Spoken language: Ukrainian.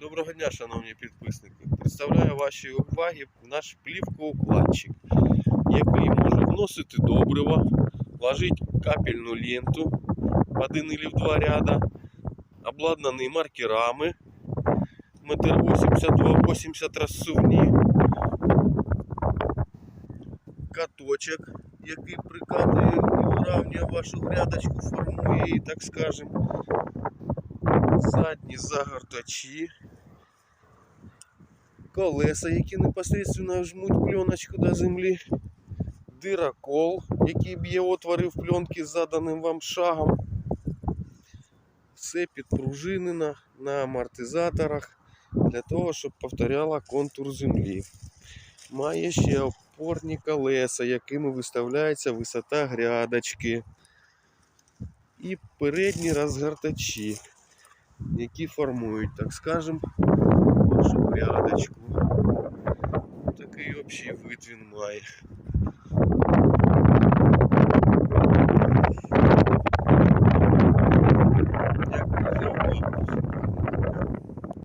Доброго дня, шановні підписники. Представляю вашій увазі наш плівкоукладчик, який може вносити добрива, ложити капельну ленту один или в два ряда, обладнаний маркерами, метр 82-80 розсувні, каточок, який прикатує і уравнює вашу грядочку, формує її, так скажемо. Задні загортачі, колеса, які непосредственно жмуть пленочку до землі, дирокол, який б'є отвори в пленки з заданим вам шагом. Все підпружинено на амортизаторах для того, щоб повторяло контур землі. Має ще опорні колеса, якими виставляється висота грядочки. І передні розгортачі які формують, так скажем, вашу грядочку. Такий общий вид він має.